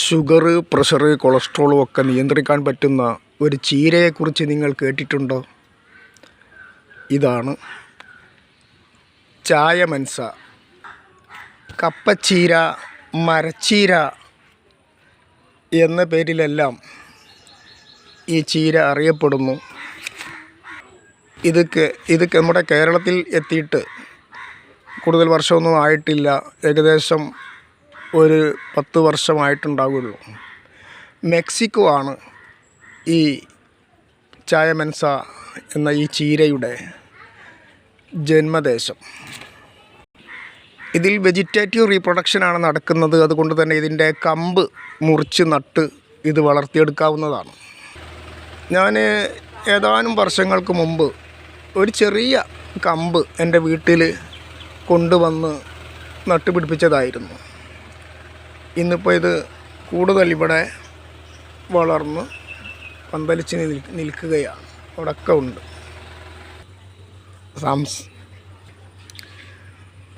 Sugar pressure കൊളസ്ട്രോളും ഒക്കെ നിയന്ത്രിക്കാൻ പറ്റുന്ന ഒരു ചീരയെക്കുറിച്ച് നിങ്ങൾ കേട്ടിട്ടുണ്ടോ? ഇതാണ് ചായമൻസ കപ്പച്ചീര മരച്ചീര എന്ന പേരിലെല്ലാം ഈ ചീര അറിയപ്പെടുന്നു. ഇതൊക്കെ ഇതൊക്കെ നമ്മുടെ കേരളത്തിൽ എത്തിയിട്ട് കൂടുതൽ വർഷമൊന്നും ആയിട്ടില്ല. ഏകദേശം ഒരു പത്ത് വർഷമായിട്ടുണ്ടാവുള്ളൂ. മെക്സിക്കോ ആണ് ഈ ചായമെൻസ എന്ന ഈ ചീരയുടെ ജന്മദേശം. ഇതിൽ വെജിറ്റേറ്റീവ് റീപ്രൊഡക്ഷനാണ് നടക്കുന്നത്. അതുകൊണ്ട് തന്നെ ഇതിന്റെ കമ്പ് മുറിച്ച് നട്ട് ഇത് വളർത്തിയെടുക്കാവുന്നതാണ്. ഞാൻ ഏതാനും വർഷങ്ങൾക്ക് മുമ്പ് ഒരു ചെറിയ കമ്പ് എന്റെ വീട്ടിൽ കൊണ്ടുവന്ന് നട്ടുപിടിപ്പിച്ചതായിരുന്നു. ഇന്നിപ്പോൾ ഇത് കൂടുതൽ ഇവിടെ വളർന്ന് പന്തലിച്ച് നിൽ നിൽക്കുകയാണ്. അവിടെയൊക്കെ ഉണ്ട്. സാംസ്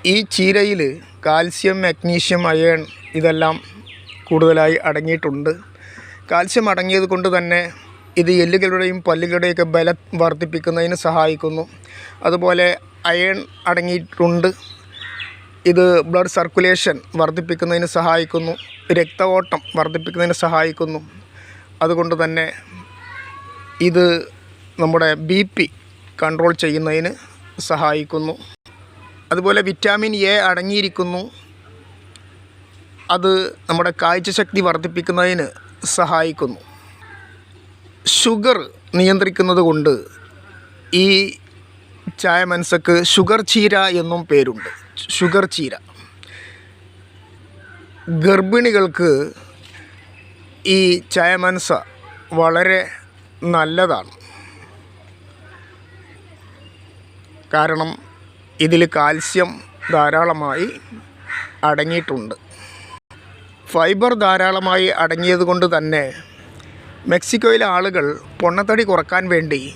ഈ ചീരയിൽ കാൽസ്യം മഗ്നീഷ്യം അയൺ ഇതെല്ലാം കൂടുതലായി അടങ്ങിയിട്ടുണ്ട്. കാൽസ്യം അടങ്ങിയത് കൊണ്ട് തന്നെ ഇത് എല്ലുകളുടെയും പല്ലുകളുടെയൊക്കെ ബലം വർദ്ധിപ്പിക്കുന്നതിന് സഹായിക്കുന്നു. അതുപോലെ അയൺ അടങ്ങിയിട്ടുണ്ട്. ഇത് ബ്ലഡ് സർക്കുലേഷൻ വർദ്ധിപ്പിക്കുന്നതിന് സഹായിക്കുന്നു രക്തഓട്ടം വർദ്ധിപ്പിക്കുന്നതിന് സഹായിക്കുന്നു. അതുകൊണ്ട് തന്നെ ഇത് നമ്മുടെ ബി പി കൺട്രോൾ ചെയ്യുന്നതിന് സഹായിക്കുന്നു. അതുപോലെ വിറ്റാമിൻ എ അടങ്ങിയിരിക്കുന്നു. അത് നമ്മുടെ കാഴ്ചശക്തി വർദ്ധിപ്പിക്കുന്നതിന് സഹായിക്കുന്നു. ഷുഗർ നിയന്ത്രിക്കുന്നത് കൊണ്ട് ഈ ചായ മനസ്സക്ക് ഷുഗർ ചീര എന്നും പേരുണ്ട്. ഷുഗർ ചീര. ഗർഭിണികൾക്ക് ഈ ചായ മനസ്സ വളരെ നല്ലതാണ്. കാരണം ഇതിൽ കാൽസ്യം ധാരാളമായി അടങ്ങിയിട്ടുണ്ട്. ഫൈബർ ധാരാളമായി അടങ്ങിയത് കൊണ്ട് തന്നെ മെക്സിക്കോയിലെ ആളുകൾ പൊണ്ണത്തടി കുറയ്ക്കാൻ വേണ്ടി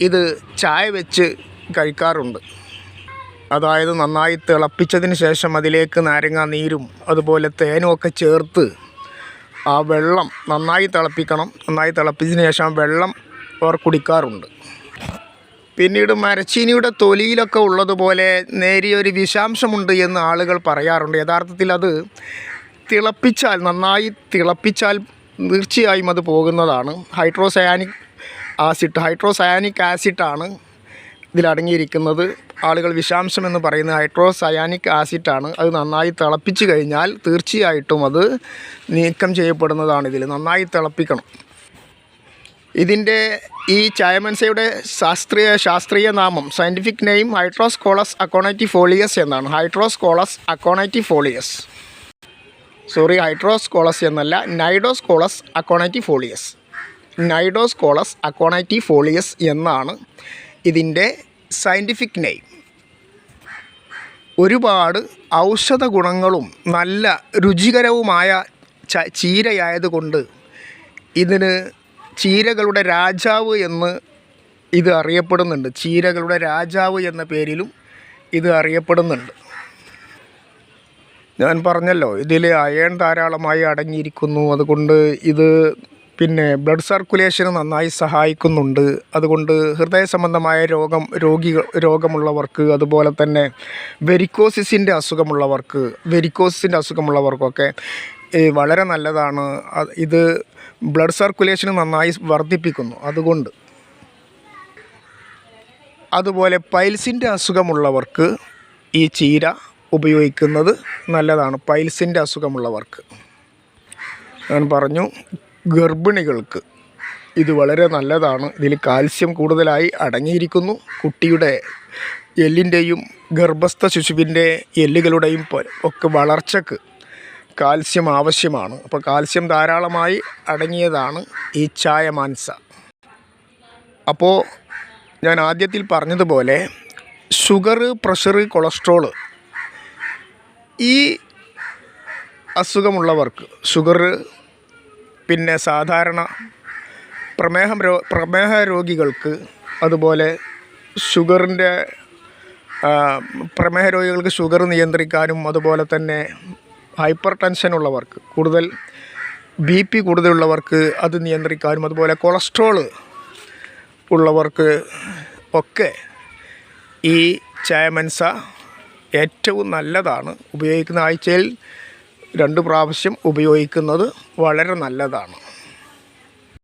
ഇത് ചായ വെച്ച് കഴിക്കാറുണ്ട്. അതായത് നന്നായി തിളപ്പിച്ചതിന് ശേഷം അതിലേക്ക് നാരങ്ങ നീരും അതുപോലെ തേനും ഒക്കെ ചേർത്ത് ആ വെള്ളം നന്നായി തിളപ്പിക്കണം. നന്നായി തിളപ്പിച്ചതിന് ശേഷം വെള്ളം അവർ കുടിക്കാറുണ്ട്. പിന്നീട് മരച്ചീനിയുടെ തൊലിയിലൊക്കെ ഉള്ളതുപോലെ നേരിയൊരു വിഷാംശമുണ്ട് എന്ന് ആളുകൾ പറയാറുണ്ട്. യഥാർത്ഥത്തിൽ അത് തിളപ്പിച്ചാൽ നന്നായി തിളപ്പിച്ചാൽ തീർച്ചയായും അത് പോകുന്നതാണ്. ഹൈഡ്രോസയാനിക് ആസിഡ് ഹൈഡ്രോസയാനിക് ആസിഡാണ് ഇതിലടങ്ങിയിരിക്കുന്നത് ആളുകൾ വിഷാംശം എന്ന് പറയുന്ന ഹൈഡ്രോസയാനിക് ആസിഡാണ്. അത് നന്നായി തിളപ്പിച്ച് കഴിഞ്ഞാൽ തീർച്ചയായിട്ടും അത് നീക്കം ചെയ്യപ്പെടുന്നതാണ് ഇതിൽ. നന്നായി തിളപ്പിക്കണം. ഇതിന്റെ ഈ ചായമൻസയുടെ ശാസ്ത്രീയ ശാസ്ത്രീയ നാമം സയന്റിഫിക് നെയിം ഹൈഡ്രോസ്കോളസ് അക്കോണൈറ്റിഫോളിയസ് എന്നാണ്. ഹൈഡ്രോസ്കോളസ് അക്കോണൈറ്റിഫോളിയസ് സോറി ഹൈഡ്രോസ്കോളസ് എന്നല്ല നൈഡോസ്കോളസ് അക്കോണൈറ്റിഫോളിയസ് നൈഡോസ്കോളസ് അക്കോണൈറ്റിഫോളിയസ് എന്നാണ് ഇതിന്റെ സയന്റിഫിക് നെയിം ഒരുപാട് ഔഷധ ഗുണങ്ങളും നല്ല രുചികരവുമായ ച ചീരയായതുകൊണ്ട് ഇതിന് ചീരകളുടെ രാജാവ് എന്ന് ഇത് അറിയപ്പെടുന്നുണ്ട്. ചീരകളുടെ രാജാവ് എന്ന പേരിലും ഇത് അറിയപ്പെടുന്നുണ്ട്. ഞാൻ പറഞ്ഞല്ലോ ഇതിൽ അയൺ ധാരാളമായി അടങ്ങിയിരിക്കുന്നു. അതുകൊണ്ട് ഇത് പിന്നെ ബ്ലഡ് സർക്കുലേഷന് നന്നായി സഹായിക്കുന്നുണ്ട്. അതുകൊണ്ട് ഹൃദയ സംബന്ധമായ രോഗം രോഗികൾ രോഗമുള്ളവർക്ക് അതുപോലെ തന്നെ വെരിക്കോസിസിന്റെ അസുഖമുള്ളവർക്ക് വെരിക്കോസിസിന്റെ അസുഖമുള്ളവർക്കൊക്കെ വളരെ നല്ലതാണ്. ഇത് ബ്ലഡ് സർക്കുലേഷന് നന്നായി വർദ്ധിപ്പിക്കുന്നു. അതുകൊണ്ട് അതുപോലെ പൈൽസിന്റെ അസുഖമുള്ളവർക്ക് ഈ ചീര ഉപയോഗിക്കുന്നത് നല്ലതാണ്. പൈൽസിന്റെ അസുഖമുള്ളവർക്ക്. ഞാൻ പറഞ്ഞു ഗർഭിണികൾക്ക് ഇത് വളരെ നല്ലതാണ്. ഇതിൽ കാൽസ്യം കൂടുതലായി അടങ്ങിയിരിക്കുന്നു. കുട്ടിയുടെ എല്ലിന്റെയും ഗർഭസ്ഥ ശിശുവിന്റെ എല്ലുകളുടെയും ഒക്കെ വളർച്ചക്ക് കാൽസ്യം ആവശ്യമാണ്. അപ്പോൾ കാൽസ്യം ധാരാളമായി അടങ്ങിയതാണ് ഈ ചായ മാൻസ. അപ്പോൾ ഞാൻ ആദ്യത്തിൽ പറഞ്ഞതുപോലെ ഷുഗർ പ്രഷർ കൊളസ്ട്രോൾ ഈ അസുഖമുള്ളവർക്ക് ഷുഗർ പിന്നെ സാധാരണ പ്രമേഹം രോ പ്രമേഹ രോഗികൾക്ക് അതുപോലെ ഷുഗറിന്റെ പ്രമേഹ രോഗികൾക്ക് ഷുഗർ നിയന്ത്രിക്കാനും അതുപോലെ തന്നെ ഹൈപ്പർ ടെൻഷൻ ഉള്ളവർക്ക് കൂടുതൽ ബി പി കൂടുതലുള്ളവർക്ക് അത് നിയന്ത്രിക്കാനും അതുപോലെ കൊളസ്ട്രോൾ ഉള്ളവർക്ക് ഒക്കെ ഈ ചായമൻസ ഏറ്റവും നല്ലതാണ് ഉപയോഗിക്കുന്ന ആഴ്ചയിൽ രണ്ട് പ്രാവശ്യം ഉപയോഗിക്കുന്നത് വളരെ നല്ലതാണ്.